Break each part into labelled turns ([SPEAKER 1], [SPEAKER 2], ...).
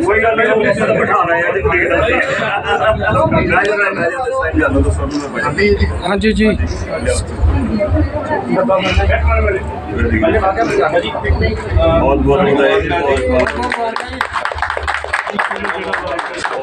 [SPEAKER 1] ਕੋਈ ਗੱਲ ਨਹੀਂ ਉਹ ਸਰ ਬਿਠਾ ਰਹੇ ਜੀ ਕੋਈ ਗੱਲ ਨਹੀਂ
[SPEAKER 2] ਹਾਂਜੀ ਜੀ।
[SPEAKER 1] ਬਹੁਤ ਬਹੁਤ ਵਧਾਈ ਬਹੁਤ ਬਹੁਤ।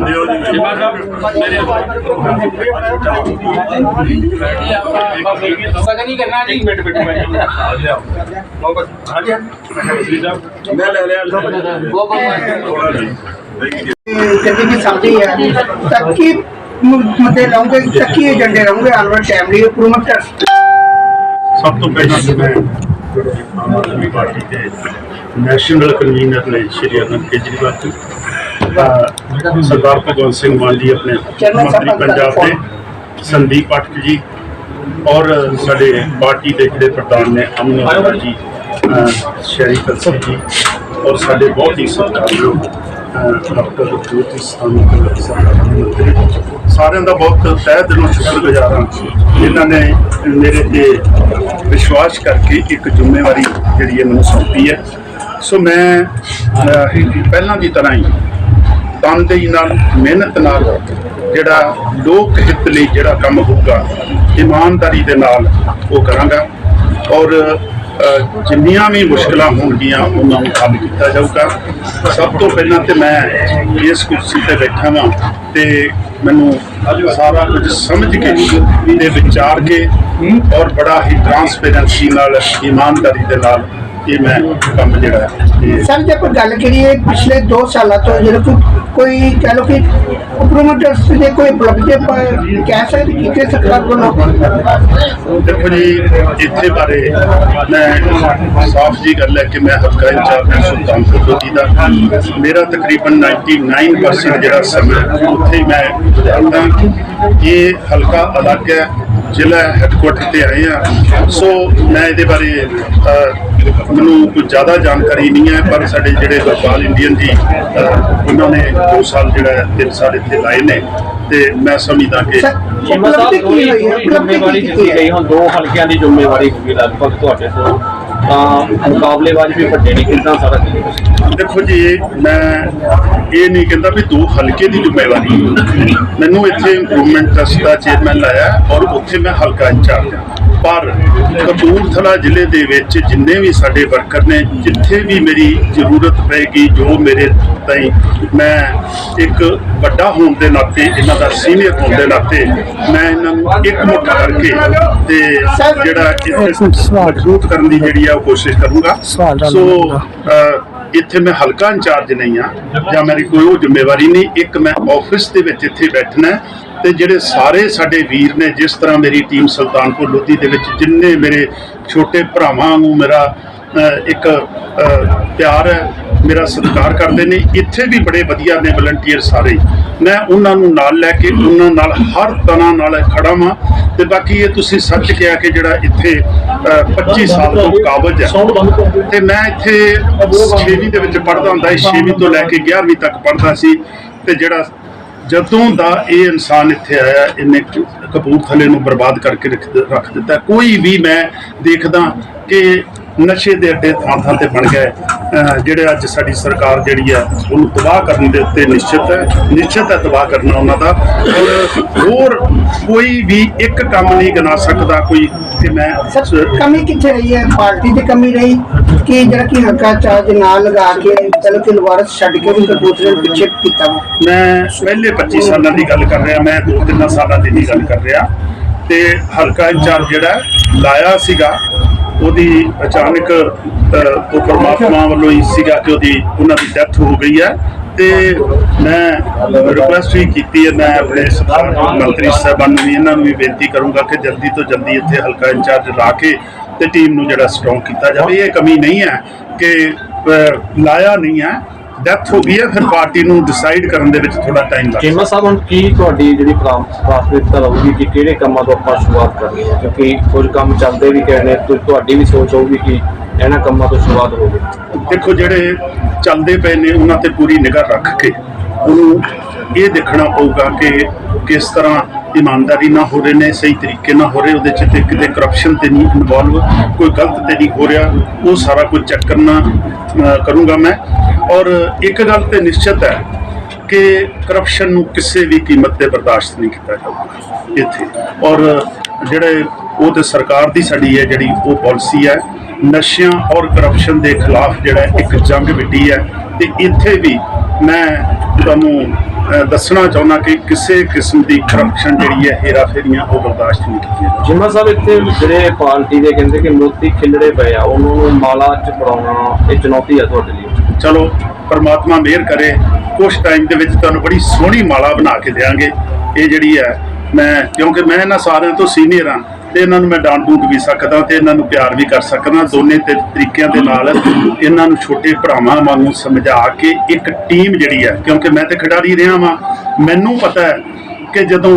[SPEAKER 1] ਦਿਓ ਜੀ
[SPEAKER 2] ਸਗਨ ਹੀ ਕਰਨਾ ਜੀ ਮਿੰਟ ਮਿੰਟ
[SPEAKER 1] ਮੈਂ ਲੈ ਲਿਆ ਥੋੜਾ ਜੀ
[SPEAKER 3] ਜਿੰਦਗੀ ਦੀ ਸਮਝੀ ਹੈ ਤੱਕੀ ਮੁੱਦੇ ਲਾਉਂਗੇ ਤੱਕੀ ਏਜੰਡੇ ਰਹੂਗੇ ਆਉਣ ਵਾਲੇ ਇੰਪਰੂਵਮੈਂਟ
[SPEAKER 4] ਸਭ ਤੋਂ ਪਹਿਲਾਂ ਮੈਂ ਆਮ ਆਦਮੀ ਪਾਰਟੀ ਦੇ ਨੈਸ਼ਨਲ ਕਨਵੀਨਰ ਨੇ ਸ਼੍ਰੀ ਅਰਵਿੰਦ ਕੇਜਰੀਵਾਲ ਜੀ ਸਰਦਾਰ ਭਗਵੰਤ ਸਿੰਘ ਮਾਨ ਜੀ ਆਪਣੇ ਮੰਤਰੀ ਪੰਜਾਬ ਦੇ ਸੰਦੀਪ ਪਾਠਕ ਜੀ ਔਰ ਸਾਡੇ ਪਾਰਟੀ ਦੇ ਜਿਹੜੇ ਪ੍ਰਧਾਨ ਨੇ ਅਮਨ ਅਰੋੜਾ ਜੀ ਸ਼ਹਿਰੀ ਕਲਸੀ ਜੀ ਔਰ ਸਾਡੇ ਬਹੁਤ ਹੀ ਸਤਿਕਾਰਯੋਗ ਡਾਕਟਰ ਜੋਤੀ ਸਾਰਿਆਂ ਦਾ ਬਹੁਤ ਤਹਿ ਦਿਲੋਂ ਸ਼ੁਕਰਗੁਜ਼ਾਰ ਹਾਂ ਜਿਨ੍ਹਾਂ ਨੇ ਮੇਰੇ ਤੇ ਵਿਸ਼ਵਾਸ ਕਰਕੇ ਇੱਕ ਜ਼ਿੰਮੇਵਾਰੀ ਜਿਹੜੀ ਹੈ ਮੈਨੂੰ ਸੌਂਪੀ ਹੈ। ਸੋ ਮੈਂ ਪਹਿਲਾਂ ਦੀ ਤਰ੍ਹਾਂ ਹੀ ਤਨਦੇਹੀ ਨਾਲ ਮਿਹਨਤ ਨਾਲ ਜਿਹੜਾ ਲੋਕ ਹਿੱਤ ਲਈ ਜਿਹੜਾ ਕੰਮ ਹੋਊਗਾ ਇਮਾਨਦਾਰੀ ਦੇ ਨਾਲ ਉਹ ਕਰਾਂਗਾ ਔਰ ਜਿੰਨੀਆਂ ਵੀ ਮੁਸ਼ਕਲਾਂ ਹੋਣਗੀਆਂ ਉਹਨਾਂ ਨੂੰ ਹੱਲ ਕੀਤਾ ਜਾਊਗਾ। ਸਭ ਤੋਂ ਪਹਿਲਾਂ ਤੇ ਮੈਂ ਇਸ ਕੁਰਸੀ ਤੇ ਬੈਠਾ ਹਾਂ ਤੇ ਮੈਨੂੰ ਸਾਰਾ ਕੁਝ ਸਮਝ ਕੇ ਤੇ ਵਿਚਾਰ ਕੇ ਔਰ ਬੜਾ ਹੀ ਟਰਾਂਸਪੇਰੈਂਸੀ ਨਾਲ ਇਮਾਨਦਾਰੀ ਦੇ ਨਾਲ ਇਹ ਮੈਂ ਕੰਮ ਜਿਹੜਾ ਇਹ
[SPEAKER 3] ਸਰ ਜੇ ਕੋਈ ਗੱਲ ਕਰੀਏ ਪਿਛਲੇ 2 ਸਾਲਾਂ ਤੋਂ ਜਿਹੜਾ ਕੋਈ ਕੋਈ ਕਹ ਲੋ ਕਿ ਇੰਪਰੂਵਮੈਂਟ ਦੇ ਕੋਈ ਉਪਲਬਧੀ ਕਹਿ ਸਕਦੇ ਕੀਤੇ ਸਰਕਾਰ ਵੱਲੋਂ
[SPEAKER 4] ਦੇਖੋ ਜੀ ਇੱਥੇ ਬਾਰੇ ਮੈਂ ਸਾਫ਼ ਜੀ ਗੱਲ ਹੈ ਕਿ ਮੈਂ ਹਲਕਾ ਇੰਚਾਰਜ ਸੁਲਤਾਨਪੁਰ ਲੋਧੀ ਦਾ ਮੇਰਾ ਤਕਰੀਬਨ 99% ਜਿਹੜਾ ਸਮਾਂ ਉੱਥੇ ਮੈਂ ਗੁਜ਼ਾਰਦਾ ਇਹ ਹਲਕਾ ਅਲੱਗ ਹੈ ਜ਼ਿਲ੍ਹਾ ਹੈੱਡਕੁਆਟਰ ਤੇ ਆਏ ਆ। ਸੋ ਮੈਂ ਇਹਦੇ ਬਾਰੇ ਮੈਨੂੰ ਕੋਈ ਜ਼ਿਆਦਾ ਜਾਣਕਾਰੀ ਨਹੀਂ ਹੈ ਪਰ ਸਾਡੇ ਜਿਹੜੇ ਗੋਪਾਲ ਇੰਡੀਅਨ ਜੀ ਉਹਨਾਂ ਨੇ 2 ਸਾਲ ਜਿਹੜਾ 3 ਸਾਲ ਇੱਥੇ ਲਾਏ ਨੇ। ਤੇ ਮੈਂ ਸਮਝਦਾ ਕਿ
[SPEAKER 3] ਹੋਈ ਹੈ?
[SPEAKER 5] ਜ਼ਿੰਮੇਵਾਰੀ ਦਿੱਤੀ ਗਈ ਹੁਣ ਦੋ ਹਲਕਿਆਂ ਦੀ ਜ਼ਿੰਮੇਵਾਰੀ ਹੋਊਗੀ ਲਗਭਗ ਤੁਹਾਡੇ ਤੋਂ। ਤਾਂ ਮੁਕਾਬਲੇਬਾਜ਼ ਵੀ ਵੱਡੇ ਨੇ ਕਿੰਨਾ ਸਾਰਾ ਚੱਲੇਗਾ
[SPEAKER 4] ਦੇਖੋ ਜੀ, ਮੈਂ ਇਹ ਨਹੀਂ ਕਹਿੰਦਾ ਵੀ ਦੋ ਹਲਕੇ ਦੀ ਜ਼ਿੰਮੇਵਾਰੀ ਮੈਨੂੰ ਇੱਥੇ ਇੰਪਰੂਵਮੈਂਟ ਟਰਸਟ ਦਾ ਚੇਅਰਮੈਨ ਲਾਇਆ ਔਰ ਉੱਥੇ ਮੈਂ ਹਲਕਾ ਇੰਚਾਰਜ ਹਾਂ। ਪਰ ਕਪੂਰਥਲਾ ਜ਼ਿਲ੍ਹੇ ਦੇ ਵਿੱਚ ਜਿੰਨੇ ਵੀ ਸਾਡੇ ਵਰਕਰ ਨੇ ਜਿੱਥੇ ਵੀ ਮੇਰੀ ਜ਼ਰੂਰਤ ਪਏਗੀ ਜੋ ਮੇਰੇ ਤਾਈਂ ਮੈਂ ਇੱਕ ਵੱਡਾ ਹੋਣ ਦੇ ਨਾਤੇ ਇਹਨਾਂ ਦਾ ਸੀਨੀਅਰ ਹੋਣ ਦੇ ਨਾਤੇ ਮੈਂ ਇਹਨਾਂ ਨੂੰ ਇੱਕ ਮੁੱਠ ਕਰਕੇ ਤੇ ਜਿਹੜਾ ਮਜ਼ਬੂਤ ਕਰਨ ਦੀ ਜਿਹੜੀ ਆ ਉਹ ਕੋਸ਼ਿਸ਼ ਕਰੂੰਗਾ। ਸੋ ਇੱਥੇ ਮੈਂ ਹਲਕਾ ਇੰਚਾਰਜ ਨਹੀਂ ਆ ਜਾਂ ਮੇਰੀ ਕੋਈ ਉਹ ਜ਼ਿੰਮੇਵਾਰੀ ਨਹੀਂ ਇੱਕ ਮੈਂ ਆਫਿਸ ਦੇ ਵਿੱਚ ਇੱਥੇ ਬੈਠਣਾ ਤੇ ਜਿਹੜੇ ਸਾਰੇ ਸਾਡੇ ਵੀਰ ਨੇ ਜਿਸ ਤਰ੍ਹਾਂ ਮੇਰੀ ਟੀਮ ਸੁਲਤਾਨਪੁਰ ਲੋਧੀ ਦੇ ਵਿੱਚ ਜਿੰਨੇ ਮੇਰੇ ਛੋਟੇ ਭਰਾਵਾਂ ਨੂੰ ਮੇਰਾ ਇੱਕ ਪਿਆਰ ਹੈ ਮੇਰਾ ਸਤਿਕਾਰ ਕਰਦੇ ਨੇ ਇੱਥੇ ਵੀ ਬੜੇ ਵਧੀਆ ਨੇ ਵਲੰਟੀਅਰ ਸਾਰੇ। ਮੈਂ ਉਹਨਾਂ ਨੂੰ ਨਾਲ ਲੈ ਕੇ ਉਹਨਾਂ ਨਾਲ ਹਰ ਤਰ੍ਹਾਂ ਨਾਲ ਖੜਾ ਵਾਂ ਤੇ ਬਾਕੀ ਇਹ ਤੁਸੀਂ ਸੱਚ ਕਿਹਾ ਕਿ ਜਿਹੜਾ ਇੱਥੇ ਅਹ, 25 ਸਾਲ ਤੋਂ ਕਾਬਜ ਹੈ। ਤੇ ਮੈਂ ਇੱਥੇ 6ਵੀਂ ਦੇ ਵਿੱਚ ਪੜ੍ਹਦਾ ਹੁੰਦਾ ਸੀ 6ਵੀਂ ਤੋਂ ਲੈ ਕੇ 11ਵੀਂ ਤੱਕ ਪੜ੍ਹਦਾ ਸੀ ਤੇ ਜਿਹੜਾ ਜਦੋਂ ਦਾ ਇਹ ਇਨਸਾਨ ਇੱਥੇ ਆਇਆ, ਇਹਨੇ ਕਪੂਰਥਲੇ ਨੂੰ ਬਰਬਾਦ ਕਰਕੇ ਰੱਖ ਰੱਖ ਦਿੱਤਾ। ਕੋਈ ਵੀ ਮੈਂ ਦੇਖਦਾ ਕਿ ਨਸ਼ੇ ਦੇ ਅੱਡੇ ਥਾਂ ਥਾਂ ਤੇ ਬਣ ਗਏ ਜਿਹੜੇ ਅੱਜ ਸਾਡੀ ਸਰਕਾਰ ਜਿਹੜੀ ਹੈ ਉਹਨੂੰ ਤਬਾਹ ਕਰਨ ਦੇ ਉੱਤੇ ਨਿਸ਼ਚਿਤ ਹੈ। ਨਿਸ਼ਚਿਤ ਹੈ ਤਬਾਹ ਕਰਨਾ ਉਹਨਾਂ ਦਾ। ਹੋਰ ਕੋਈ ਵੀ ਇੱਕ ਕੰਮ ਨਹੀਂ ਗਿਣਾ ਸਕਦਾ ਕੋਈ ਕਿ ਮੈਂ
[SPEAKER 3] ਕਮੀ ਕਿੱਥੇ ਰਹੀ ਹੈ? ਪਾਰਟੀ ਦੀ ਕਮੀ ਰਹੀ? ਕਿ ਜਿਹੜਾ ਕਿ ਹਲਕਾ ਚਾਰਜ ਨਾਲ ਲਗਾ ਕੇ ਚਲੋ ਕਿ ਲਵਾਰਸ ਛੱਡ ਕੇ ਵੀ ਨੂੰ ਪਿੱਛੇ ਕੀਤਾ
[SPEAKER 4] ਮੈਂ ਪਹਿਲੇ 25 ਸਾਲਾਂ ਦੀ ਗੱਲ ਕਰ ਰਿਹਾ ਮੈਂ ਦੋ ਤਿੰਨ ਸਾਲਾਂ ਦੀ ਨਹੀਂ ਗੱਲ ਕਰ ਰਿਹਾ। ਤੇ ਹਲਕਾ ਇੰਚਾਰਜ ਜਿਹੜਾ ਲਾਇਆ ਸੀਗਾ, ਉਹਦੀ ਅਚਾਨਕ ਉਹ ਪਰਮਾਤਮਾ ਵੱਲੋਂ ਹੀ ਸੀਗਾ ਕਿ ਉਹਦੀ, ਉਹਨਾਂ ਦੀ ਡੈਥ ਹੋ ਗਈ ਹੈ। ਤੇ ਮੈਂ ਰਿਕੁਐਸਟ ਵੀ ਕੀਤੀ ਹੈ, ਮੈਂ ਆਪਣੇ ਸਰਕਾਰ ਮੰਤਰੀ ਸਾਹਿਬਾਨ ਨੂੰ ਵੀ, ਇਹਨਾਂ ਨੂੰ ਵੀ ਬੇਨਤੀ ਕਰੂੰਗਾ ਕਿ ਜਲਦੀ ਤੋਂ ਜਲਦੀ ਇੱਥੇ ਹਲਕਾ ਇੰਚਾਰਜ ਲਾ ਕੇ ਤੇ ਟੀਮ ਨੂੰ ਜਿਹੜਾ ਸਟਰੋਂਗ ਕੀਤਾ ਜਾਵੇ। ਇਹ ਕਮੀ ਨਹੀਂ ਹੈ ਕਿ ਲਾਇਆ ਨਹੀਂ ਹੈ। ਡੈਥ ਹੋ ਗਈ ਹੈ ਫਿਰ ਪਾਰਟੀ ਨੂੰ ਡਿਸਾਈਡ ਕਰਨ ਦੇ ਵਿੱਚ ਥੋੜਾ ਟਾਈਮ ਲੱਗਦਾ
[SPEAKER 6] ਚੀਮਾ ਸਾਹਿਬ ਹੁਣ ਕੀ ਤੁਹਾਡੀ ਜਿਹੜੀ ਪ੍ਰਾਥਮਿਕਤਾ ਰਹੂਗੀ ਕਿ ਕਿਹੜੇ ਕੰਮਾਂ ਤੋਂ ਆਪਾਂ ਸ਼ੁਰੂਆਤ ਕਰਨੀ ਹੈ? ਕਿਉਂਕਿ ਕੁਝ ਕੰਮ ਚੱਲਦੇ ਵੀ ਕਹਿੰਦੇ ਤੁ- ਤੁਹਾਡੀ ਵੀ ਸੋਚ ਹੋਊਗੀ ਕਿ ਇਹਨਾਂ ਕੰਮਾਂ ਤੋਂ ਸ਼ੁਰੂਆਤ ਹੋਵੇ
[SPEAKER 4] ਦੇਖੋ ਜਿਹੜੇ ਚੱਲਦੇ ਪਏ ਨੇ ਉਹਨਾਂ ਤੇ ਪੂਰੀ ਨਿਗਾਹ ਰੱਖ ਕੇ ਉਹਨੂੰ ਇਹ ਦੇਖਣਾ ਪਊਗਾ ਕਿ ਕਿਸ ਤਰ੍ਹਾਂ ਇਮਾਨਦਾਰੀ ਨਾਲ ਹੋ ਰਹੇ ਨੇ, ਸਹੀ ਤਰੀਕੇ ਨਾਲ ਹੋ ਰਹੇ, ਉਹਦੇ ਚ ਤੇ ਕਿਤੇ ਕਰਪਸ਼ਨ ਤੇ ਨਹੀਂ ਇਨਵੋਲਵ ਕੋਈ ਗਲਤ ਤੇ ਨਹੀਂ ਹੋ ਰਿਹਾ, ਉਹ ਸਾਰਾ ਕੁਝ ਚੈੱਕ ਕਰਨਾ ਕਰੂੰਗਾ ਮੈਂ। ਔਰ ਇੱਕ ਗੱਲ ਤੇ ਨਿਸ਼ਚਿਤ ਹੈ ਕਿ ਕਰਪਸ਼ਨ ਨੂੰ ਕਿਸੇ ਵੀ ਕੀਮਤ ਤੇ ਬਰਦਾਸ਼ਤ ਨਹੀਂ ਕੀਤਾ ਜਾਊਗਾ ਇੱਥੇ। ਔਰ ਜਿਹੜੇ ਉਹ ਤੇ ਸਰਕਾਰ ਦੀ ਸਾਡੀ ਹੈ ਜਿਹੜੀ ਉਹ ਪਾਲਿਸੀ ਹੈ, ਨਸ਼ਿਆਂ ਔਰ ਕਰਪਸ਼ਨ ਦੇ ਖਿਲਾਫ ਜਿਹੜਾ ਇੱਕ ਜੰਗ ਵਿੱਢੀ ਹੈ ਤੇ ਇੱਥੇ ਵੀ ਮੈਂ ਤੁਹਾਨੂੰ ਦੱਸਣਾ ਚਾਹੁੰਦਾ ਕਿ ਕਿਸੇ ਕਿਸਮ ਦੀ ਕਰਪਸ਼ਨ ਜਿਹੜੀ ਹੈ ਹੇਰਾ ਫੇਰੀਆਂ ਉਹ ਬਰਦਾਸ਼ਤ ਨਹੀਂ ਕੀਤੀਆਂ।
[SPEAKER 6] ਜਿਮਾ ਸਾਹਿਬ ਇੱਥੇ ਜਿਹੜੇ ਪਾਰਟੀ ਦੇ ਕਹਿੰਦੇ ਕਿ ਮੋਤੀ ਖਿਲੜੇ ਪਏ ਆ ਉਹਨਾਂ ਨੂੰ ਮਾਲਾ ਚ ਪੜਾਉਣਾ ਇਹ ਚੁਣੌਤੀ ਆ ਤੁਹਾਡੇ ਲਈ
[SPEAKER 4] ਚਲੋ ਪਰਮਾਤਮਾ ਮਿਹਰ ਕਰੇ ਕੁਝ ਟਾਈਮ ਦੇ ਵਿੱਚ ਤੁਹਾਨੂੰ ਬੜੀ ਸੋਹਣੀ ਮਾਲਾ ਬਣਾ ਕੇ ਦੇਵਾਂਗੇ ਇਹ ਜਿਹੜੀ ਹੈ ਮੈਂ ਕਿਉਂਕਿ ਮੈਂ ਇਹਨਾਂ ਸਾਰਿਆਂ ਤੋਂ ਸੀਨੀਅਰ ਹਾਂ ਤੇ ਇਹਨਾਂ ਨੂੰ ਮੈਂ ਡਾਂਟ ਡੂਟ ਵੀ ਸਕਦਾ ਤੇ ਇਹਨਾਂ ਨੂੰ ਪਿਆਰ ਵੀ ਕਰ ਸਕਦਾ। ਦੋਨੇ ਤੇ ਤਰੀਕਿਆਂ ਦੇ ਨਾਲ ਇਹਨਾਂ ਨੂੰ ਛੋਟੇ ਭਰਾਵਾਂ ਵਾਂਗੂ ਸਮਝਾ ਕੇ ਇੱਕ ਟੀਮ ਜਿਹੜੀ ਹੈ ਕਿਉਂਕਿ ਮੈਂ ਤੇ ਖਿਡਾਰੀ ਰਿਹਾ ਵਾਂ ਮੈਨੂੰ ਪਤਾ ਹੈ ਕਿ ਜਦੋਂ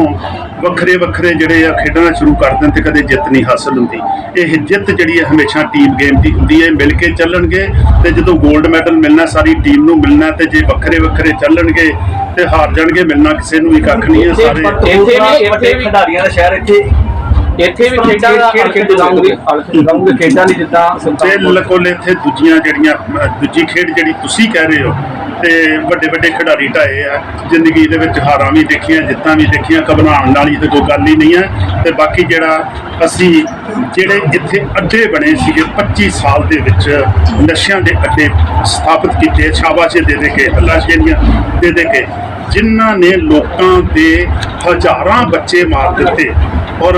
[SPEAKER 4] ਵੱਖਰੇ ਵੱਖਰੇ ਜਿਹੜੇ ਆ ਖੇਡਣਾ ਸ਼ੁਰੂ ਕਰ ਦਿੰਦੇ ਤੇ ਕਦੇ ਜਿੱਤ ਨਹੀਂ ਹਾਸਲ ਹੁੰਦੀ। ਇਹ ਜਿੱਤ ਜਿਹੜੀ ਹੈ ਹਮੇਸ਼ਾ ਟੀਮ ਗੇਮ ਦੀ ਹੁੰਦੀ ਹੈ ਮਿਲ ਕੇ ਚੱਲਣਗੇ ਤੇ ਜਦੋਂ 골ਡ ਮੈਡਲ ਮਿਲਣਾ ਸਾਰੀ ਟੀਮ ਨੂੰ ਮਿਲਣਾ ਤੇ ਜੇ ਵੱਖਰੇ ਵੱਖਰੇ ਚੱਲਣਗੇ ਤੇ ਹਾਰ ਜਾਣਗੇ ਮਿਲਣਾ ਕਿਸੇ ਨੂੰ ਵੀ ਕੱਖ ਨਹੀਂ ਹੈ ਸਾਰੇ।
[SPEAKER 6] ਇੱਥੇ ਵੀ ਇੱਥੇ
[SPEAKER 5] ਖਿਡਾਰੀਆਂ ਦਾ ਸ਼ਹਿਰ ਇੱਥੇ
[SPEAKER 6] ਇੱਥੇ ਵੀ ਖੇਡਾਂ ਦਾ
[SPEAKER 5] ਖੇਡ- ਖੇਡ-
[SPEAKER 6] ਲਾਉਂਗੇ ਲਾਉਂਗੇ ਖੇਡਾਂ ਦੀ ਜਿੱਦਾਂ ਸੁਲਤਾਨਪੁਰ
[SPEAKER 4] ਬਿਲਕੁਲ ਇੱਥੇ ਦੂਜੀਆਂ ਜਿਹੜੀਆਂ ਦੂਜੀ ਖੇਡ ਜਿਹੜੀ ਤੁਸੀਂ ਕਹਿ ਰਹੇ ਹੋ ਤੇ ਵੱਡੇ ਵੱਡੇ ਖਿਡਾਰੀ ਢਾਏ ਆ। ਜ਼ਿੰਦਗੀ ਦੇ ਵਿੱਚ ਹਾਰਾਂ ਵੀ ਦੇਖੀਆਂ, ਜਿੱਤਾਂ ਵੀ ਦੇਖੀਆਂ, ਘਬਰਾਉਣ ਵਾਲੀ ਤੇ ਕੋਈ ਗੱਲ ਹੀ ਨਹੀਂ ਹੈ ਤੇ ਬਾਕੀ ਜਿਹੜਾ ਅਸੀਂ ਜਿਹੜੇ ਇੱਥੇ ਅੱਡੇ ਬਣੇ ਸੀਗੇ 25 ਸਾਲ ਦੇ ਵਿੱਚ ਨਸ਼ਿਆਂ ਦੇ ਅੱਡੇ ਸਥਾਪਿਤ ਕੀਤੇ, ਸ਼ਾਬਾਸ਼ੇ ਦੇ ਦੇ ਕੇ ਹੱਲਾਸ਼ੇਰੀਆਂ ਦੇ ਦੇ ਕੇ, ਜਿਨ੍ਹਾਂ ਨੇ ਲੋਕਾਂ ਦੇ ਹਜ਼ਾਰਾਂ ਬੱਚੇ ਮਾਰ ਦਿੱਤੇ ਔਰ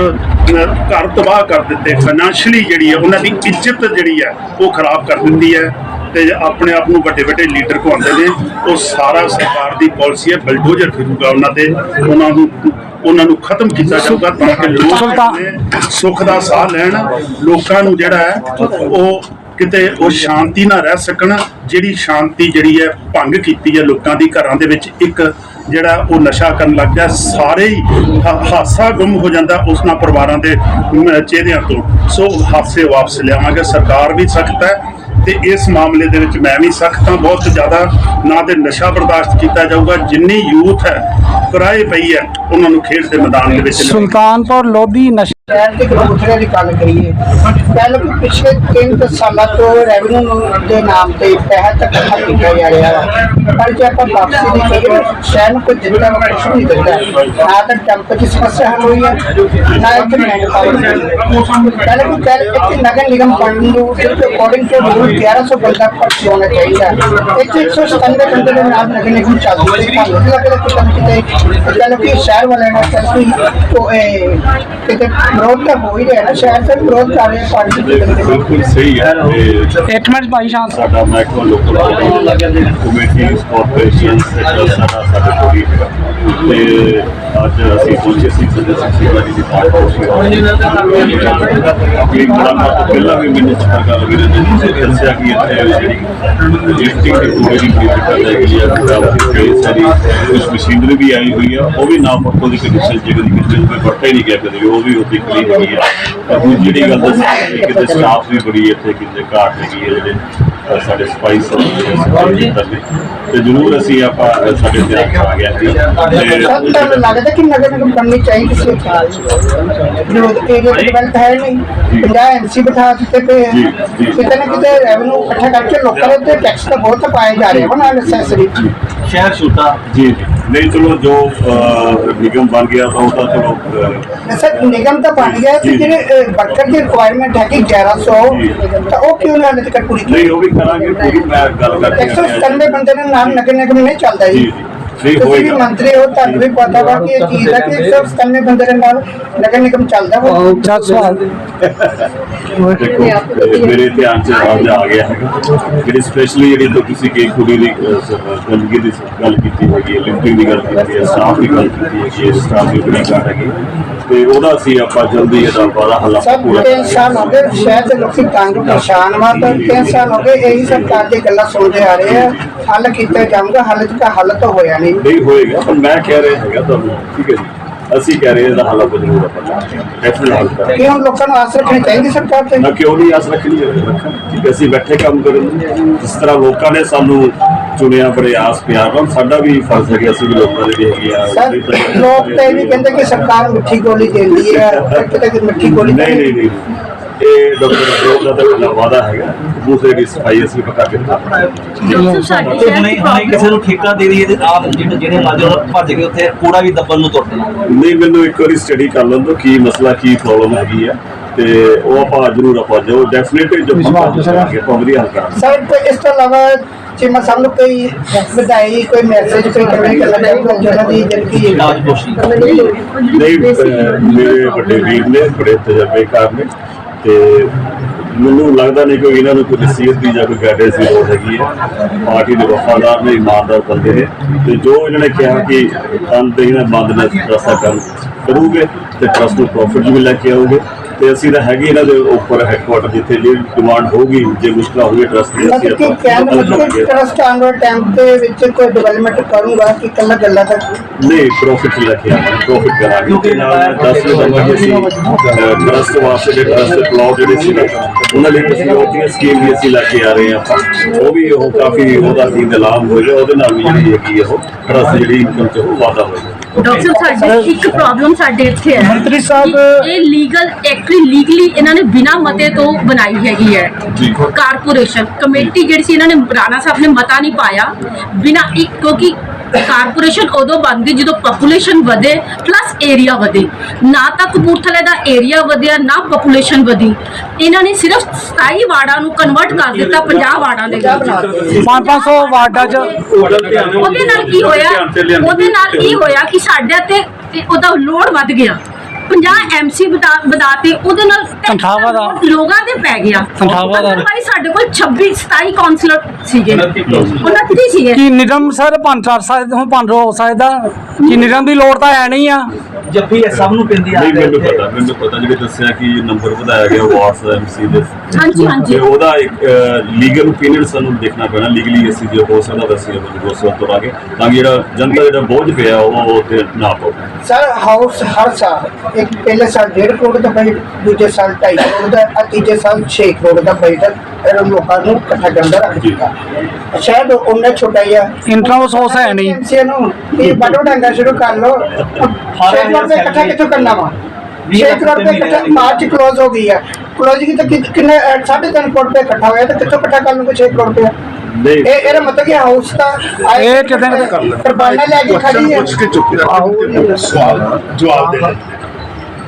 [SPEAKER 4] ਘਰ ਤਬਾਹ ਕਰ ਦਿੱਤੇ। ਫਾਈਨੈਂਸ਼ਲੀ ਜਿਹੜੀ ਹੈ ਉਹਨਾਂ ਦੀ ਇੱਜ਼ਤ ਜਿਹੜੀ ਹੈ ਉਹ ਖਰਾਬ ਕਰ ਦਿੰਦੀ ਹੈ। ਤੇ ਆਪਣੇ ਆਪ ਨੂੰ ਵੱਡੇ ਵੱਡੇ ਲੀਡਰ ਕਹਾਉਂਦੇ ਨੇ। ਉਹ ਸਾਰਾ ਸਰਕਾਰ ਦੀ ਪਾਲਿਸੀ ਹੈ ਬਲਡੋਜ਼ਰ ਫਿਰੂਗਾ ਉਹਨਾਂ ਦੇ ਉਹਨਾਂ ਨੂੰ ਉਹਨਾਂ ਨੂੰ ਖਤਮ ਕੀਤਾ ਜਾਊਗਾ ਤਾਂ ਕਿ ਲੋਕ ਸੁੱਖ ਦਾ ਸਾਹ ਲੈਣ। ਲੋਕਾਂ ਨੂੰ ਜਿਹੜਾ ਹੈ ਉਹ ਕਿਤੇ ਉਹ ਸ਼ਾਂਤੀ ਨਾਲ ਰਹਿ ਸਕਣ। ਜਿਹੜੀ ਸ਼ਾਂਤੀ ਜਿਹੜੀ ਹੈ ਭੰਗ ਕੀਤੀ ਹੈ ਲੋਕਾਂ ਦੀ ਘਰਾਂ ਦੇ ਵਿੱਚ ਇੱਕ ਜਿਹੜਾ ਉਹ ਨਸ਼ਾ ਕਰਨ ਲੱਗ ਗਿਆ ਸਾਰੇ ਹੀ ਹਾਸਾ ਗੁੰਮ ਹੋ ਜਾਂਦਾ ਉਸ ਨਾਲ ਪਰਿਵਾਰਾਂ ਦੇ ਚਿਹਰਿਆਂ ਤੋਂ। ਸੋ ਹਾਸੇ ਵਾਪਸ ਲਿਆਵਾਂਗੇ। ਸਰਕਾਰ ਵੀ ਸਖਤ ਹੈ ਤੇ ਇਸ ਮਾਮਲੇ ਦੇ ਵਿੱਚ ਮੈਂ ਵੀ ਸਖਤ ਹਾਂ, ਬਹੁਤ ਜ਼ਿਆਦਾ ਨਾ ਤੇ ਨਸ਼ਾ ਬਰਦਾਸ਼ਤ ਕੀਤਾ ਜਾਊਗਾ, ਜਿੰਨੀ ਯੂਥ ਹੈ, ਕਿਰਾਏ ਪਈ ਹੈ, ਉਹਨਾਂ ਨੂੰ ਖੇਡ ਦੇ ਮੈਦਾਨ ਦੇ ਵਿੱਚ
[SPEAKER 2] ਸੁਲਤਾਨਪੁਰ ਲੋਧੀ ਨਸ਼ਾ
[SPEAKER 3] ਸ਼ਹਿਰ ਦੇ ਕਬੂਤਰਾਂ ਦੀ ਗੱਲ ਕਰੀਏ ਪਹਿਲਾਂ ਕਿ ਪਿਛਲੇ 3 ਸਾਲਾਂ ਤੋਂ ਰੈਵਨਿਊ ਦੇ ਨਾਮ ਤੇ ਪੈਸਾ ਤੱਕ ਇਕੱਠਾ ਕੀਤਾ ਜਾ ਰਿਹਾ ਵਾ। ਪਰ ਜੇ ਆਪਾਂ ਵਾਪਸੀ ਦੀ ਕਰੀਏ, ਸ਼ਹਿਰ ਨੂੰ ਕੋਈ ਦਿੰਦਾ ਵਾ, ਕੁਛ ਨਹੀਂ ਦਿੰਦਾ ਨਾ ਤਾਂ ਟੈਂਪ ਦੀ ਸਮੱਸਿਆ ਹੱਲ ਹੋਈ ਹੈ ਨਾ ਇੱਥੇ ਮੈਨ ਪਾਵਰ ਦੀ ਪਹਿਲਾਂ ਕਿ ਕਹਿ ਇੱਥੇ ਨਗਰ ਨਿਗਮ ਬਣਨ ਨੂੰ ਅਕੋਰਡਿੰਗ ਟੂ ਰੂਲ 1100 ਬੰਦਾ ਭਰਤੀ ਹੋਣਾ ਚਾਹੀਦਾ। ਇੱਥੇ 197 ਦੇ ਬੰਦੇ ਦੇ ਨਾਲ ਨਗਰ ਨਿਗਮ ਚੱਲਦੀ ਹੈ ਭਾਵੇਂ ਲੱਗੇ ਤਾਂ ਕਿਤੇ ਨਾ ਕਿਤੇ ਗੱਲ ਕਿ ਸ਼ਹਿਰ ਵਾਲਿਆਂ ਨਾਲ ਚੱਲਦੀ ਉਹ ਇਹ ਕਿਤੇ ਵਿਰੋਧ ਤਾਂ ਹੋ ਹੀ ਰਿਹਾ ਨਾ ਸ਼ਹਿਰ ਤੇ ਵਿਰੋਧ ਕਰ ਰਹੇ ਪਾਰਟੀ ਦੇ
[SPEAKER 1] ਬਿਲਕੁਲ ਸਹੀ ਹੈ। ਤੇ
[SPEAKER 2] ਇੱਕ ਮਿੰਟ ਭਾਈ ਸ਼ਾਂਤ।
[SPEAKER 1] ਸਾਡਾ ਮਹਿਕਮਾ ਲੋਕਲ ਕਮੇਟੀ ਕਾਰਪੋਰੇਸ਼ਨ ਸਾਡਾ ਸਾਡੇ ਕੋਲ ਹੀ ਹੈਗਾ। ਤੇ ਅੱਜ ਅਸੀਂ ਪਹੁੰਚੇ ਸੀ ਸਦਰ ਸੇਵਾ ਜੀ ਦੀ ਪਾਰਟੀ ਆਪਣੀ ਮੁਲਾਕਾਤ ਤੋਂ ਪਹਿਲਾਂ ਵੀ ਮੈਨੂੰ ਚਿੱਤਰਕਾਰ ਵੀਰੇ ਨੇ ਦੱਸਿਆ ਕਿ ਇੱਥੇ ਜਿਹੜੀ ਲਿਫਟਿੰਗ ਦੀ ਪੂਰੀ ਦੀ ਕਰ ਰਹੀ ਹੈ ਕਈ ਸਾਰੀ ਕੁਝ ਮਸ਼ੀਨਰੀ ਵੀ ਆਈ ਹੋਈ ਆ। ਉਹ ਵੀ ਨਾ ਫੋਟੋ ਦੀ ਕੰਡੀਸ਼ਨ ਜਿਹੜੀ ਕਿਸੇ ਨੂੰ ਵਰਤਿਆ ਹੀ ਨਹੀਂ ਗਿਆ ਕਦੇ। ਉਹ ਵੀ ਉੱਥੇ ਕਲੀ ਹੈਗੀ ਆ। ਪਰ ਹੁਣ ਜਿਹੜੀ ਗੱਲ ਦੱਸੀ ਕਿ ਕਿਤੇ ਸਟਾਫ ਵੀ ਬੜੀ ਇੱਥੇ ਕਿਤੇ ਘਾਟ ਹੈਗੀ ਹੈ ਜਿਹੜੇ ਸਾਡੇ ਸਪਾਈਸ ਤੇ ਜ਼ਰੂਰ ਅਸੀਂ ਆਪਾਂ ਸਾਡੇ ਚ ਆ ਗਿਆ ਸੀ ਤੇ
[SPEAKER 3] ਤੋਂ ਲੱਗਦਾ ਕਿ ਨਗਰ ਨਿਗਮ ਬਣਨੀ ਚਾਹੀਦੀ ਸੀ? ਵਿਰੋਧ ਏਰੀਆ ਤੇ ਡਿਵੈਲਪ ਹੈ ਨਹੀਂ। 50 ਐਮਸੀ ਬਿਠਾ ਦਿੱਤੇ ਪਏ
[SPEAKER 1] ਜੀ,
[SPEAKER 3] ਹੈ।
[SPEAKER 1] ਜੀ।
[SPEAKER 3] ਕਿਤੇ ਨਾ ਕਿਤੇ ਰੈਵਨਿਊ ਇਕੱਠਾ ਕਰਕੇ ਲੋਕਾਂ ਦੇ ਉੱਤੇ ਟੈਕਸ ਤਾਂ ਬਹੁਤ ਪਾਏ ਜਾ ਰਹੇ ਹਨ ਨਾ ਨੈਸੈਸਰੀ
[SPEAKER 5] ਸ਼ਹਿਰ ਛੋਟਾ।
[SPEAKER 1] ਜੀ ਜੀ। ਨਹੀਂ ਚਲੋ ਜੋ ਨਿਗਮ ਬਣ ਗਿਆ ਤਾਂ ਉਹ ਤਾਂ ਚਲੋ
[SPEAKER 3] ਸਰ ਨਿਗਮ ਤਾਂ ਬਣ ਗਿਆ
[SPEAKER 1] ਜੀ।
[SPEAKER 3] ਜਿਹੜੇ ਵਰਕਰ ਦੀ ਰਿਕੁਆਇਰਮੈਂਟ ਹੈ ਕਿ 1100
[SPEAKER 1] ਜੀ।
[SPEAKER 3] ਤਾਂ ਉਹ ਕਿਉਂ ਨਾ ਹਾਲੇ ਤੱਕ ਪੂਰੀ
[SPEAKER 1] ਨਹੀਂ ਉਹ ਵੀ ਕਰਾਂਗੇ ਪੂਰੀ ਮੈਂ ਗੱਲ ਕਰਕੇ
[SPEAKER 3] ਐਕਸੈਸ ਕਰਨੇ ਬੰਦੇ ਦੇ ਨਾਮ ਨਗਰ ਨਿਗਮ ਨਹੀਂ ਚੱਲਦਾ
[SPEAKER 1] ਜੀ
[SPEAKER 3] ਜੀ
[SPEAKER 1] ਜੀ ਨਹੀਂ
[SPEAKER 3] ਤੁਸੀਂ ਵੀ
[SPEAKER 1] ਹੋਏਗਾ
[SPEAKER 3] ਮੰਤਰੀ ਹੋ ਤੁਹਾਨੂੰ ਵੀ ਪਤਾ ਵਾ ਕਿ ਇਹ ਚੀਜ਼ ਹੈ ਕਿ ਸਿਰਫ ਸਤੰਨੇ ਬੰਦੇ ਦੇ ਨਾਲ ਨਗਰ ਨਿਗਮ ਚੱਲਦਾ ਵਾ।
[SPEAKER 2] ਚੱਲ ਸਵਾਲ
[SPEAKER 1] ਦੇਖੋ ਇਹ ਮੇਰੇ ਧਿਆਨ ਚ ਅੱਜ ਆ ਗਿਆ। ਹੈਗਾ ਜਿਹੜੀ ਸਪੈਸ਼ਲੀ ਜਿਹੜੀ ਤੋਂ ਤੁਸੀਂ ਕਿ ਕੁੜੀ ਦੀ ਗੰਦਗੀ ਦੀ ਗੱਲ ਕੀਤੀ ਹੈਗੀ ਹੈ ਲਿਫਟਿੰਗ ਦੀ ਗੱਲ ਕੀਤੀ ਹੈ ਸਟਾਫ ਦੀ ਗੱਲ ਕੀਤੀ ਹੈ ਸਟਾਫ ਦੀ ਬੜੀ ਘਾਟ ਹੈਗੀ ਤੇ ਉਹਦਾ ਅਸੀਂ ਆਪਾਂ ਜਲਦੀ ਇਹਦਾ ਵਾਦਾ ਹੱਲ
[SPEAKER 3] ਸਭ
[SPEAKER 1] ਪੂਰਾ
[SPEAKER 3] ਤਿੰਨ ਸਾਲ ਹੋ ਗਏ ਸ਼ਾਇਦ ਲੋਕੀ ਤੰਗ ਪਰੇਸ਼ਾਨ ਵਾ ਪਰ ਤਿੰਨ ਸਾਲ ਹੋ ਗਏ ਇਹੀ ਸਰਕਾਰ ਦੀ ਗੱਲਾਂ ਸੁਣਦੇ ਆ ਰਹੇ ਆ। ਹੱਲ ਕੀਤਾ ਜਾਊਗਾ ਹੱਲ ਤਾਂ ਹੱਲ ਤਾਂ ਹੋਇਆ ਨਹੀਂ
[SPEAKER 1] ਨਹੀਂ। ਹੋਏਗਾ ਪਰ ਮੈਂ ਕਹਿ ਰਿਹਾ ਹੈਗਾ ਤੁਹਾਨੂੰ ਠੀਕ ਹੈ ਜੀ। ਅਸੀਂ ਕਹਿ ਰਹੇ ਹਾਂ ਇਹਦਾ ਹੱਲ ਆਪਾਂ ਜ਼ਰੂਰ ਆਪਾਂ ਡੈਫੀਨਿਟ ਹੱਲ ਕਰਾਂਗੇ
[SPEAKER 3] ਕਿ ਹੁਣ ਲੋਕਾਂ ਨੂੰ ਆਸ ਰੱਖਣੀ ਚਾਹੀਦੀ ਸਰਕਾਰ ਤੇ?
[SPEAKER 1] ਨਾ ਕਿਉਂ ਨਹੀਂ ਆਸ ਰੱਖਣੀ ਹੈ ਰੱਖਾਂ ਠੀਕ ਅਸੀਂ ਬੈਠੇ ਕੰਮ ਕਰਨ। ਜਿਸ ਤਰ੍ਹਾਂ ਲੋਕਾਂ ਨੇ ਸਾਨੂੰ ਚੁਣਿਆ ਬੜੇ ਆਸ ਪਿਆਰ ਨਾਲ ਸਾਡਾ ਵੀ ਫਰਜ਼ ਹੈ ਕਿ ਅਸੀਂ ਵੀ ਲੋਕਾਂ ਦੇ ਜਿਹੜੀ ਹੈਗੀ ਆ।
[SPEAKER 3] ਲੋਕ ਤਾਂ ਵੀ ਕਹਿੰਦੇ ਕਿ ਸਰਕਾਰ ਮਿੱਠੀ ਗੋਲੀ ਦਿੰਦੀ ਹੈ ਕਿਤੇ ਮਿੱਠੀ ਗੋਲੀ
[SPEAKER 1] ਨਹੀਂ ਨਹੀਂ ਨਹੀਂ। ਇਹ ਡਾਕਟਰ ਅਬਰੋਲ ਦਾ ਤਾਂ ਪਹਿਲਾ ਵਾਅਦਾ ਹੈਗਾ। ਦੂਸਰੇ ਦੀ ਸਫ਼ਾਈ ਅਸੀਂ ਪੱਕਾ ਕੀਤਾ
[SPEAKER 7] ਡਾਕਟਰ ਸਾਡੇ
[SPEAKER 8] ਤੇ
[SPEAKER 7] ਸ਼ਹਿਰ
[SPEAKER 8] ਹੁਣੇ
[SPEAKER 7] ਚ
[SPEAKER 8] ਹੁਣੇ ਕਿਸੇ ਨੂੰ ਠੇਕਾ ਦੇ ਦਈਏ ਤੇ ਆਪ ਜਿਹੜੇ ਜਿਹੜੇ ਮਾਜੋ ਭੱਜ ਕੇ ਉੱਥੇ ਕੂੜਾ ਵੀ ਦੱਬਣ ਨੂੰ ਤੁਰਦੇ ਨੇ।
[SPEAKER 1] ਨਹੀਂ ਮੈਨੂੰ ਇੱਕ ਵਾਰੀ ਸਟੱਡੀ ਕਰ ਲੈਣ ਦਿਓ ਕੀ ਮਸਲਾ ਕੀ ਪ੍ਰੋਬਲਮ ਹੈਗੀ ਆ। ਤੇ ਉਹ ਆਪਾਂ ਜ਼ਰੂਰ ਆਪਾਂ ਜੋ ਡੈਫੀਨਿਟਲੀ ਜੋ ਕਰਾਂਗੇ ਆਪਾਂ ਵਧੀਆ ਹੱਲ ਕਰਾਂਗੇ।
[SPEAKER 3] ਸਰ ਕੋਈ ਇਸ ਤੋਂ ਇਲਾਵਾ ਚੀਮਾ ਸਾਹਿਬ ਨੂੰ ਕੋਈ ਵਧਾਈ ਕੋਈ ਮੈਸੇਜ ਕੋਈ ਕਰਨੇ ਕਰਨਾ ਚਾਹੀਦਾ ਜਿਹਨਾਂ ਦੀ ਜਿਹੜੀ
[SPEAKER 8] ਰਾਜਦੋਸ਼ੀ
[SPEAKER 1] ਨਹੀਂ ਅਹ, ਮੇਰੇ ਵੱਡੇ ਵੀਰ ਨੇ ਬੜੇ ਤਜਰਬੇਕਾਰ ਨੇ। ਤੇ ਮੈਨੂੰ ਲੱਗਦਾ ਨਹੀਂ ਕੋਈ ਇਹਨਾਂ ਨੂੰ ਕੋਈ ਨਸੀਹਤ ਦੀ ਜਾਂ ਕੋਈ ਗਾਈਡੈਂਸ ਦੀ ਲੋੜ ਹੈਗੀ ਹੈ। ਪਾਰਟੀ ਦੇ ਵਫਾਦਾਰ ਨੇ, ਇਮਾਨਦਾਰ ਬੰਦੇ ਨੇ। ਤੇ ਜੋ ਇਹਨਾਂ ਨੇ ਕਿਹਾ ਕਿ ਅੰਤ ਇਹਨਾਂ ਬੰਦ ਨੇ ਰਸਤਾ ਕੰਮ ਕਰੂਗੇ ਤੇ ਟਰਸਟ ਨੂੰ ਪ੍ਰੋਫਿਟ ਵੀ ਲੈ ਕੇ ਆਉਗੇ ਤੇ ਅਸੀਂ ਤਾਂ ਹੈਗੇ ਇਹਨਾਂ ਦੇ ਉੱਪਰ ਹੈਡਕੁਆਟਰ ਜਿੱਥੇ ਜਿਹੜੀ ਡਿਮਾਂਡ ਹੋਊਗੀ ਜੇ ਮੁਸ਼ਕਲ ਹੋਊਗੀ ਟਰਸਟ ਦੀ ਅਸੀਂ
[SPEAKER 3] ਮਤਲਬ ਕਿ ਦਾ ਟਰਸਟ ਵਾਲੇ ਟਾਈਮ ਦੇ ਵਿੱਚ ਕੋਈ ਡਿਵੈਲਪਮੈਂਟ ਕਰੂਗਾ ਕਿ ਕੱਲਾ ਗੱਲਾਂ ਤੱਕ
[SPEAKER 1] ਨਹੀਂ ਪ੍ਰੋਫਿਟ ਆਵਾਂਗੇ ਪ੍ਰੋਫਿਟ ਕਰਾਂਗੇ।
[SPEAKER 8] ਕਿਉਂਕਿ
[SPEAKER 1] ਨਾਲ 10 ਦਿਨ ਤੱਕ ਅਸੀਂ ਟਰਸਟ ਵਾਸਤੇ ਦੇ ਟਰਸਟ ਪਲਾਟ ਜਿਹੜੇ ਸੀ ਨਾ, ਉਹਨਾਂ ਲਈ ਅਸੀਂ ਉਹਦੀਆਂ ਸਕੀਮ ਵੀ ਅਸੀਂ ਲੈ ਕੇ ਆ ਰਹੇ ਹਾਂ ਆਪਾਂ। ਉਹ ਵੀ ਉਹ ਕਾਫੀ ਉਹਦਾ ਕੀ ਦਲਾਮ ਹੋਏਗਾ ਉਹਦੇ ਨਾਲ ਵੀ ਜਿਹੜੀ ਹੈਗੀ ਉਹ ਟਰਸਟ ਜਿਹੜੀ ਇਨਕਮ ਚ ਉਹ ਵਾਧਾ ਹੋਏਗਾ
[SPEAKER 7] ਡਾਕਟਰ ਸਾਹਿਬ ਸਾਡੇ ਇੱਕ ਪ੍ਰੋਬਲਮ ਸਾਡੇ ਇੱਥੇ ਹੈ।
[SPEAKER 2] ਮੰਤਰੀ ਸਾਹਿਬ-
[SPEAKER 7] ਕਿ ਇਹ ਲੀਗਲ ਐਕਚੁਅਲੀ ਲੀਗਲੀ ਇਹਨਾਂ ਨੇ ਬਿਨਾ ਮਤੇ ਤੋਂ ਬਣਾਈ ਹੈਗੀ ਹੈ। ਕਾਰਪੋਰੇਸ਼ਨ ਕਮੇਟੀ ਜਿਹੜੀ ਸੀ ਇਹਨਾਂ ਨੇ ਰਾਣਾ ਸਾਹਿਬ ਨੇ ਮਤਾ ਨਹੀਂ ਪਾਇਆ। ਬਿਨਾ ਇੱਕ ਕਿਉਂਕਿ ਕਾਰਪੋਰੇਸ਼ਨ ਉਦੋਂ ਬਣਦੀ ਜਦੋਂ ਪੋਪੂਲੇਸ਼ਨ ਵਧੇ ਪਲੱਸ ਏਰੀਆ ਵਧੇ। ਨਾ ਤਾਂ ਕਪੂਰਥਲੇ ਦਾ ਏਰੀਆ ਵਧਿਆ ਨਾ ਪੋਪੂਲੇਸ਼ਨ ਵਧੀ। ਇਹਨਾਂ ਨੇ ਸਿਰਫ 27 ਵਾਰਡਾਂ ਨੂੰ ਕਨਵਰਟ ਕਰ ਦਿੱਤਾ 50 ਵਾਰਡਾਂ ਦੇ ਵਿੱਚ।
[SPEAKER 2] 5-500 ਵਾਰਡਾਂ 'ਚ
[SPEAKER 7] ਉਹਦੇ ਨਾਲ ਕੀ ਹੋਇਆ? ਉਹਦੇ ਨਾਲ ਕੀ ਹੋਇਆ ਕਿ ਸਾਡੇ ਤੇ ਤੇ ਉਹਦਾ ਲੋਡ ਵੱਧ ਗਿਆ। 50 ਐਮਸੀ ਬਤਾਤੇ ਉਹਦੇ ਨਾਲ
[SPEAKER 2] ਤਨਖਾਹਾਂ ਦਾ।
[SPEAKER 7] ਲੋਕਾਂ ਦੇ ਪੈ ਗਿਆ।
[SPEAKER 2] ਤਨਖਾਹਾਂ ਦਾ।
[SPEAKER 7] ਭਾਈ ਸਾਡੇ ਕੋਲ 26 27 ਕਾਉਂਸਲਰ ਸੀਗੇ। 29 ਸੀਗੇ।
[SPEAKER 2] ਕੀ ਨਿਗਮ ਸਰ ਭੰਨ ਕਰ ਸਕਦੇ ਹੁਣ ਭੰਨ ਹੋ ਸਕਦਾ? ਕੀ ਨਿਗਮ ਦੀ ਲੋੜ ਤਾਂ ਹੈ ਨਹੀਂ ਆ।
[SPEAKER 8] ਜੱਫੀ ਇਹ ਸਭ ਨੂੰ ਪੈਂਦੀ ਆ
[SPEAKER 1] ਨਹੀਂ ਮੈਨੂੰ ਪਤਾ ਮੈਨੂੰ ਪਤਾ ਜਿਹੜੇ ਦੱਸਿਆ ਕਿ ਨੰਬਰ ਵਧਾਇਆ ਗਿਆ ਵਾਰਡਸ ਐਮਸੀ ਦੇ।
[SPEAKER 7] ਹਾਂਜੀ
[SPEAKER 1] ਤੇ
[SPEAKER 7] ਹਾਂਜੀ
[SPEAKER 1] ਉਹਦਾ ਇੱਕ ਲੀਗਲ ਓਪੀਨੀਅਨ ਸਾਨੂੰ ਦੇਖਣਾ ਪੈਣਾ ਲੀਗਲੀ ਅਸੀਂ ਜੇ ਹੋ ਸਕਦਾ ਤਾਂ ਉਹ ਉਸ ਤੁਰਾਂਗੇ ਤਾਂ ਕਿ ਜਿਹੜਾ ਜਨਤਾ ਜਿਹੜਾ ਬੋਝ ਪਿਆ ਉਹ ਉਹ ਤੇ ਨਾ ਪਵੇ
[SPEAKER 3] ਸਰ ਹਾਊਸ ਹਰ ਸਾਲ ਇੱਕ ਪਹਿਲੇ ਸਾਲ 1.5 ਕਰੋੜ ਦਾ ਬਜਟ ਦੂਜੇ ਸਾਲ 2.5 ਕਰੋੜ ਦਾ ਅਤੇ ਤੀਜੇ ਸਾਲ 6 ਕਰੋੜ ਦਾ ਬਜਟ ਇਹਨਾਂ ਲੋਕਾਂ ਨੂੰ ਇਕੱਠਾ ਕਰਨ ਦਾ ਰੱਖ ਦਿੱਤਾ। ਸ਼ਾਇਦ ਉਹਨੇ ਛੋਟਾ ਹੀ ਆ
[SPEAKER 2] ਇੰਟਰਨਲ ਸੋਰਸ ਹੈ ਨਹੀਂ।
[SPEAKER 3] ਐਮਸੀ ਨੂੰ ਇਹ ਬਟੋ ਡੰਗਾ ਸ਼ੁਰੂ ਕਰ 6 ਕਰੋੜ ਰੁਪਏ ਇਕੱਠਾ ਕਿੱਥੋਂ ਕਰਨਾ ਵਾ? 6 ਕਰੋੜ ਰੁਪਏ ਇਕੱਠਾ ਮਾਰਚ ਕਲੋਜ਼ ਹੋ ਗਈ ਆ। ਕਲੋਜ਼ ਕੀ ਤਾਂ ਕਿ- ਕਿੰਨੇ 3.5 ਕਰੋੜ ਰੁਪਏ ਇਕੱਠਾ ਹੋਇਆ ਤਾਂ ਕਿੱਥੋਂ ਇਕੱਠਾ ਕਰ ਲੂਗੇ 6 ਕਰੋੜ ਰੁਪਏ?
[SPEAKER 1] ਨਹੀਂ।
[SPEAKER 3] ਇਹ ਇਹਦਾ ਮਤਲਬ ਕਿ ਹਾਊਸ ਦਾ
[SPEAKER 2] ਇਹ ਕਿਤੇ-
[SPEAKER 3] ਕੁਰਬਾਨਾ ਲੈ ਕੇ ਖੜੀ ਹੈ
[SPEAKER 1] ਪੁੱਛ ਕੇ ਚੁੱਪ ਰੱਖ ਸਵਾਲ ਜਵਾਬ ਦੇ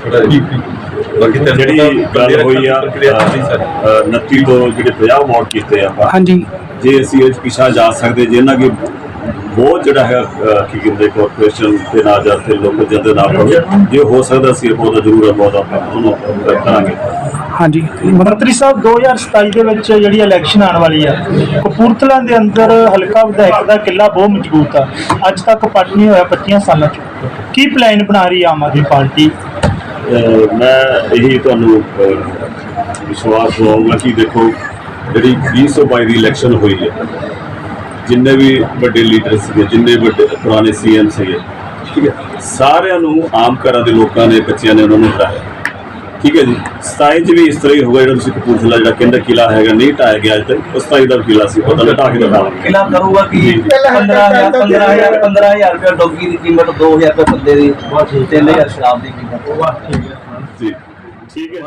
[SPEAKER 1] ਬਾਕੀ ਜਿਹੜੀ ਗੱਲ ਹੋਈ ਆ ਅ, 29 ਤੋਂ ਜਿਹੜੇ 50 ਵੋਟ ਕੀਤੇ ਆ ਆਪਾਂ
[SPEAKER 2] ਹਾਂਜੀ।
[SPEAKER 1] ਜੇ ਅਸੀਂ ਇਹ ਪਿਛਾ ਜਾ ਸਕਦੇ ਜੇ ਇਹਨਾਂ ਕੀ ਬਹੁਤ ਜਿਹੜਾ ਹੈ ਕੀ ਕਹਿੰਦੇ ਕਾਰਪੋਰੇਸ਼ਨ ਤੇ ਨਾ ਜਾ ਤੇ ਲੋਕ ਜਦ ਨਾ ਪਵੇ ਜੇ ਹੋ ਸਕਦਾ ਸੀ ਉਹਦਾ ਜ਼ਰੂਰ ਬਹੁਤ ਆਪਾਂ ਉਹਨੂੰ ਕਰਾਂਗੇ।
[SPEAKER 2] ਹਾਂਜੀ।
[SPEAKER 9] ਮੰਤਰੀ ਸਾਹਿਬ 2027 ਦੇ ਵਿੱਚ ਜਿਹੜੀ ਇਲੈਕਸ਼ਨ ਆਉਣ ਵਾਲੀ ਆ ਕਪੂਰਥਲਾ ਦੇ ਅੰਦਰ ਹਲਕਾ ਵਿਧਾਇਕ ਦਾ ਕਿੱਲਾ ਬਹੁਤ ਮਜ਼ਬੂਤ ਆ। ਅੱਜ ਤੱਕ ਪੱਟ ਨਹੀਂ ਹੋਇਆ 25 ਸਾਲਾਂ ਚ। ਕੀ ਪਲਾਨ ਬਣਾ ਰਹੀ ਆ ਆਮ ਆਦਮੀ ਪਾਰਟੀ?
[SPEAKER 1] ਮੈਂ ਇਹੀ ਤੁਹਾਨੂੰ ਵਿਸ਼ਵਾਸ ਦਵਾਉਂਗਾ ਕਿ ਦੇਖੋ, ਜਿਹੜੀ 2022 ਦੀ ਇਲੈਕਸ਼ਨ ਹੋਈ ਹੈ, ਜਿੰਨੇ ਵੀ ਵੱਡੇ ਲੀਡਰ ਸੀਗੇ, ਜਿੰਨੇ ਵੱਡੇ ਪੁਰਾਣੇ ਸੀਐਮ ਸੀਗੇ, ਠੀਕ ਹੈ, ਸਾਰਿਆਂ ਨੂੰ ਆਮ ਘਰਾਂ ਦੇ ਲੋਕਾਂ ਨੇ, ਬੱਚਿਆਂ ਨੇ ਉਹਨਾਂ ਨੂੰ ਹਰਾਇਆ। ਠੀਕ ਹੈ ਜੀ। 27 ਚ ਵੀ ਇਸ ਤਰ੍ਹਾਂ ਹੀ ਹੋਗਾ ਜਿਹੜਾ ਤੁਸੀਂ ਕਪੂਰਥਲਾ ਜਿਹੜਾ ਕਹਿੰਦਾ ਕਿਲਾ ਹੈਗਾ ਨਹੀਂ ਢਾਇਆ ਗਿਆ ਅਜੇ ਤੱਕ ਉਹ 27 ਦਾ ਕਿਲਾ ਸੀ ਪਤਾ ਲੱਗਾ ਕੇ ਦਿਖਾਵਾਂਗੇ
[SPEAKER 8] ਕਿਲਾ ਕਰੂਗਾ ਕਿ? 15000 15000 15000 ਰੁਪਏ ਡੋਗੀ ਦੀ ਕੀਮਤ 2000 ਰੁਪਏ ਬੰਦੇ ਦੀ 3000 ਸ਼ਰਾਬ ਦੀ ਕੀਮਤ।
[SPEAKER 1] ਜੀ। ਠੀਕ ਹੈ।